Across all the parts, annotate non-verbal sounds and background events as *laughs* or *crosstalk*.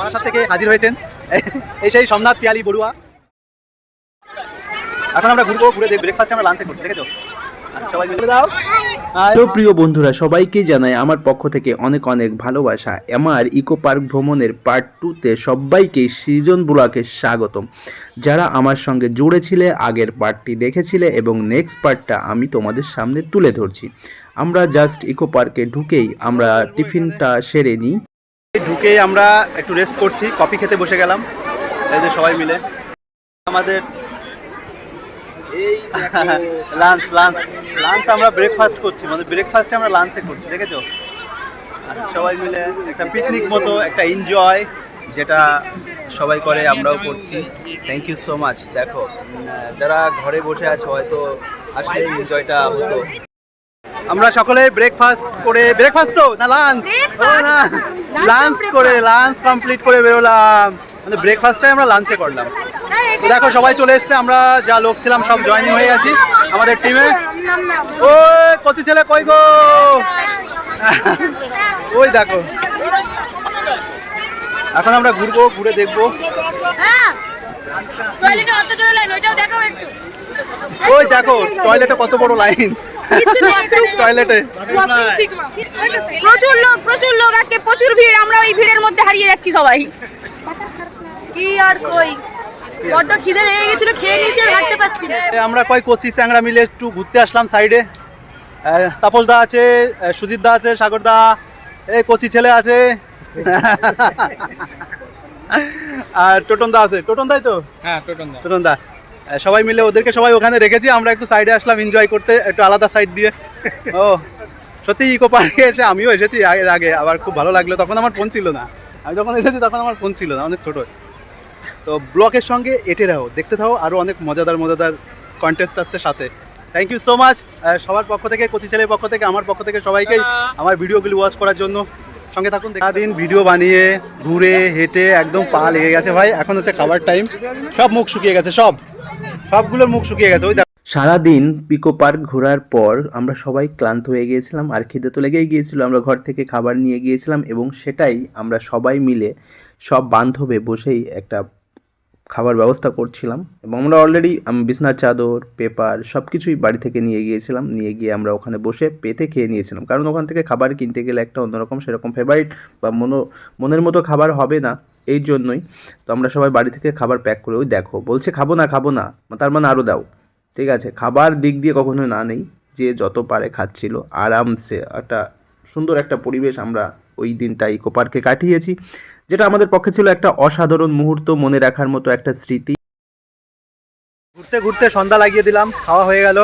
বারাসাত থেকে হাজির হয়েছেন। এই সেই সোমনাথ পিয়ালি বড়ুয়া। এখন আমরা ঘুরবো ঘুরে ব্রেকফাস্ট আমরা লাঞ্চে করছি দেখেছ? সবাই মিলে দাও। তো প্রিয় বন্ধুরা সবাইকে জানাই আমার পক্ষ থেকে অনেক অনেক ভালোবাসা। আমার ইকো পার্ক ভ্রমণের পার্ট টুতে সবাইকে সৃজন বুড়াকে স্বাগতম। যারা আমার সঙ্গে জুড়েছিলে আগের পার্টটি দেখেছিলে এবং নেক্সট পার্টটা আমি তোমাদের সামনে তুলে ধরছি। আমরা জাস্ট ইকো পার্কে ঢুকেই আমরা টিফিনটা সেরে নিই। ঢুকেই আমরা একটু রেস্ট করছি কফি খেতে বসে গেলাম। এই যে সবাই মিলে। আমাদের লাঞ্চ লাঞ্চ লাঞ্চ আমরা ব্রেকফাস্ট করছি মানে ব্রেকফাস্টে আমরা লাঞ্চে করছি দেখেছ? সবাই মিলে একটা পিকনিক মতো একটা এনজয় যেটা সবাই করে আমরাও করছি। থ্যাংক ইউ সো মাচ দেখো যারা ঘরে বসে আছো হয়তো আসলে এনজয়টা হতো। আমরা সকলে ব্রেকফাস্ট করে ব্রেকফাস্ট তো? না লাঞ্চ না। লাঞ্চ করে লাঞ্চ কমপ্লিট করে বেরোলাম। মানে ব্রেকফাস্টটাই আমরা লাঞ্চে করলাম। দেখো সবাই চলে এসেছে। আমরা যা লোক ছিলাম সব জয়েনিং হয়ে গেছি। আমাদের টিমে ও কচি ছেলে কই গো? ওই দেখো। এখন আমরা ঘুরবো ঘুরে দেখব। হ্যাঁ। ওই দেখো টয়লেটে কত বড় লাইন *laughs* টয়লেটে। প্রচুর লোক প্রচুর লোক আজকে প্রচুর ভিড়। আমরা ওই ভিড়ের মধ্যে হারিয়ে যাচ্ছি সবাই। কি আর কই? বড্ড খিদে লেগে গেছিল খেয়ে হাঁটতে পারছি না। আমরা কয় কচি চ্যাংরা মিলে একটু ঘুরতে আসলাম সাইডে তাপস দা আছে সুজিত দা আছে সাগর দা এই কচি ছেলে আছে। *laughs* আর টোটন দা আছে। টোটন দাই তো? হ্যাঁ টোটন দা। টোটন দা। সবাই মিলে ওদেরকে সবাই ওখানে রেখেছি, আমরা একটু সাইডে আসলাম এনজয় করতে, একটু আলাদা সাইড দিয়ে। ও, সত্যি ইকো পার্কে এসে আমিও এসেছি এর আগে, আবার খুব ভালো লাগল, তখন আমার ফোন ছিল না। আমি যখন এসেছি, তখন আমার ফোন ছিল না, অনেক ছোটো। তো ব্লকের সঙ্গে এটে রাখো, দেখতে থাকো আরও অনেক মজাদার মজাদার কন্টেস্ট আসছে সাথে। থ্যাংক ইউ সো মাচ সবার পক্ষ থেকে, কচি ছেলের পক্ষ থেকে, আমার পক্ষ থেকে সবাইকেই আমার ভিডিওগুলি ওয়াচ করার জন্য। সঙ্গে থাকুন দিন ভিডিও বানিয়ে, ঘুরে, হেঁটে, একদম পা লেগে গেছে ভাই, এখন হচ্ছে খাবার টাইম সব মুখ শুকিয়ে গেছে, সব। সবগুলোর মুখ শুকিয়ে গেছে, ওই সারাদিন পিকো পার্ক ঘোরার পর আমরা সবাই ক্লান্ত হয়ে গিয়েছিলাম আর খিদে তো লেগেই গিয়েছিল। আমরা ঘর থেকে খাবার নিয়ে গিয়েছিলাম এবং সেটাই আমরা সবাই মিলে সব বান্ধবে বসেই একটা খাবার ব্যবস্থা করছিলাম এবং আমরা অলরেডি বিছনার চাদর পেপার সব কিছুই বাড়ি থেকে নিয়ে গিয়েছিলাম। নিয়ে গিয়ে আমরা ওখানে বসে পেতে খেয়ে নিয়েছিলাম। কারণ ওখান থেকে খাবার কিনতে গেলে একটা অন্যরকম সেরকম ফেভারিট বা মনো, মনের মতো খাবার হবে না এই জন্যই। তো আমরা সবাই বাড়ি থেকে খাবার প্যাক করে, ওই দেখো। বলছে, খাব না খাব না। তার মানে আরও দাও। ঠিক আছে, খাবার দিক দিয়ে কখনো না নেই। যে যত পারে খাচ্ছিল, আরামসে একটা সুন্দর একটা পরিবেশ আমরা ওই দিনটা ইকো পার্কে কাটিয়েছি। যেটা আমাদের পক্ষে ছিল একটা অসাধারণ মুহূর্ত মনে রাখার মতো একটা স্মৃতি। ঘুরতে ঘুরতে সন্ধ্যা লাগিয়ে দিলাম খাওয়া হয়ে গেল।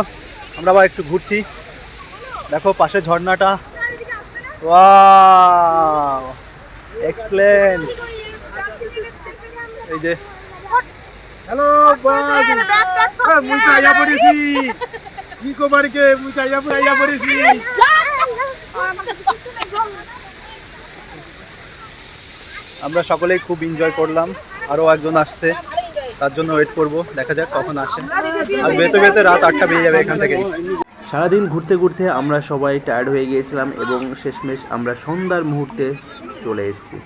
আমরা আবার একটু ঘুরছি। দেখো পাশে ঝর্ণাটা। এক্সেলেন্ট এই যে। হ্যালো আইয়া পড়েছি। আইয়া আইয়া পড়েছি। আমরা সকলেই খুব এনজয় করলাম। আরও একজন আসছে, তার জন্য ওয়েট করব, দেখা যাক কখন আসে। আর বেতে বেতে রাত আটটা বেজে যাবে এখান থেকে। সারাদিন ঘুরতে ঘুরতে আমরা সবাই টায়ার্ড হয়ে গিয়েছিলাম এবং শেষমেশ আমরা সন্ধ্যার মুহূর্তে চলে এসেছি।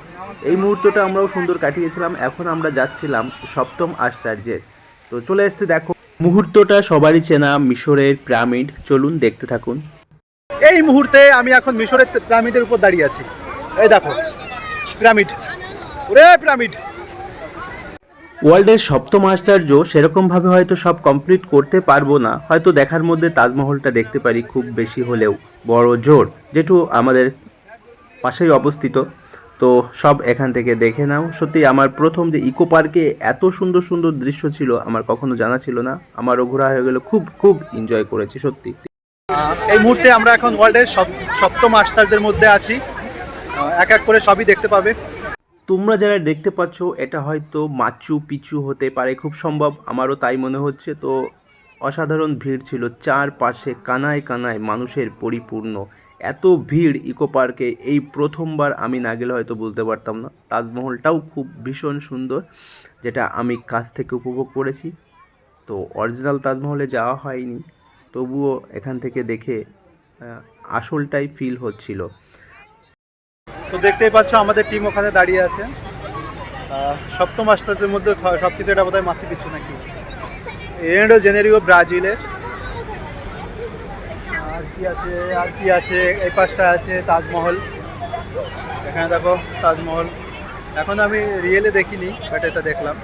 এই মুহূর্তটা আমরাও সুন্দর কাটিয়েছিলাম, এখন আমরা যাচ্ছিলাম সপ্তম আশ্চর্যে তো চলে এসেছে, দেখো। মুহূর্তটা সবারই চেনা, মিশরের পিরামিড চলুন দেখতে থাকুন। এই মুহূর্তে আমি এখন মিশরের পিরামিডের উপর দাঁড়িয়ে আছি। এই দেখো পিরামিড ওরে পিরামিড। ওয়ার্ল্ডের সপ্তম আশ্চর্য সেরকমভাবে হয়তো সব কমপ্লিট করতে পারব না। হয়তো দেখার মধ্যে তাজমহলটা দেখতে পারি খুব বেশি হলেও। বড় জোর যেটু আমাদের পাশেই অবস্থিত। তো সব এখান থেকে দেখে নাও। সত্যি আমার প্রথম যে ইকো পার্কে এত সুন্দর সুন্দর দৃশ্য ছিল আমার কখনো জানা ছিল না। আমারও ঘোরা হয়ে গেল খুব খুব এনজয় করেছি সত্যি। এই মুহূর্তে আমরা এখন ওয়ার্ল্ডের সপ- সপ্তম আশ্চর্যের মধ্যে আছি। এক এক করে সবই দেখতে পাবে। তোমরা যারা দেখতে পাচ্ছ, এটা হয়তো মাচু পিচু হতে পারে, খুব সম্ভব আমারও তাই মনে হচ্ছে। তো অসাধারণ ভিড় ছিল, চারপাশে কানায় কানায় মানুষের পরিপূর্ণ। এত ভিড় ইকো পার্কে, এই প্রথমবার আমি না গেলে হয়তো বলতে পারতাম না। তাজমহলটাও খুব ভীষণ সুন্দর, যেটা আমি কাছ থেকে উপভোগ করেছি। তো অরিজিনাল তাজমহলে যাওয়া হয়নি, তবুও এখান থেকে দেখে আসলটাই ফিল হচ্ছিল। তো দেখতেই পাচ্ছ, আমাদের টিম ওখানে দাঁড়িয়ে আছে। সপ্তম আশ্চর্যের মধ্যে সব কিছু এটা বোধহয় মাছি পিছু নাকি? এন্ডো জেনেরিও ব্রাজিলের। আর কি আছে, আর কি আছে? এই পাশটা আছে, তাজমহল। এখানে দেখো, তাজমহল। এখন আমি রিয়েলে দেখিনি বাট এটা দেখলাম।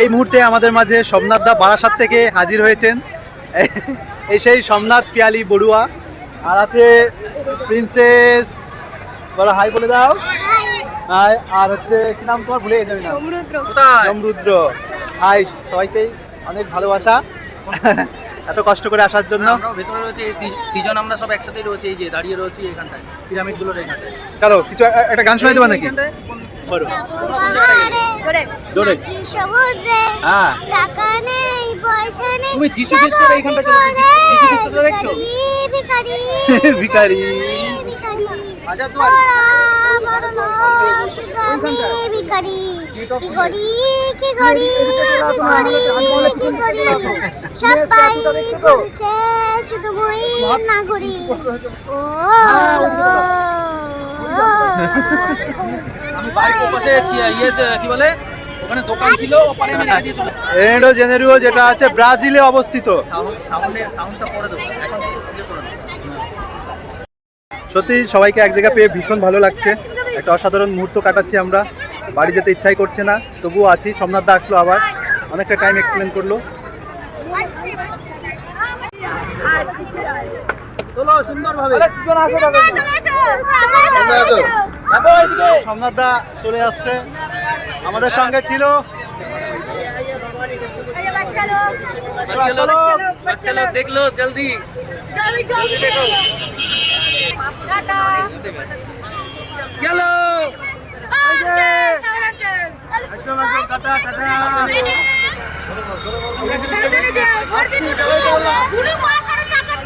এই মুহূর্তে আমাদের মাঝে সোমনাথ দা বারাসাত থেকে হাজির হয়েছেন। এই সেই সোমনাথ পিয়ালি বড়ুয়া। আর আছে প্রিন্সেস বলো হাই বলে দাও। হাই আর হচ্ছে কি নাম তোমার? ভুলে গেছি না। সমরুদ্র। হাই সবাইকেই অনেক ভালোবাসা। এত কষ্ট করে আসার জন্য। ভেতরে রয়েছে এই সিজন আমরা সব একসাথেই রয়েছে এই যে দাঁড়িয়ে রয়েছি এখানটায় পিরামিডগুলোর এখানটায়। চলো কিছু একটা গান শোনাই দেবা নাকি? বলো। জোরে। হ্যাঁ। টাকা নেই পয়সা নেই তুমি যিশু খ্রিস্টের এইখানটা চলে ভিখারি *laughs* সবাই করছে? শুধু মই না করি। ও এন্ডো জেনেরিও যেটা আছে ব্রাজিলে অবস্থিত। সাউন্ডটা পরে দেবো এখন শুধু ইয়ে করে নাও। সত্যি সবাইকে এক জায়গায় পেয়ে ভীষণ ভালো লাগছে। একটা অসাধারণ মুহূর্ত কাটাচ্ছি আমরা। বাড়ি যেতে ইচ্ছাই করছে না তবুও আছি। সোমনাথ দা আসলো আবার। অনেকটা টাইম এক্সপ্লেন করল। সোমনাথ দা চলে আসছে। আমাদের সঙ্গে ছিল। বাচ্চা লোক। বাচ্চা গেল পুরো মা সাড়ে চারটার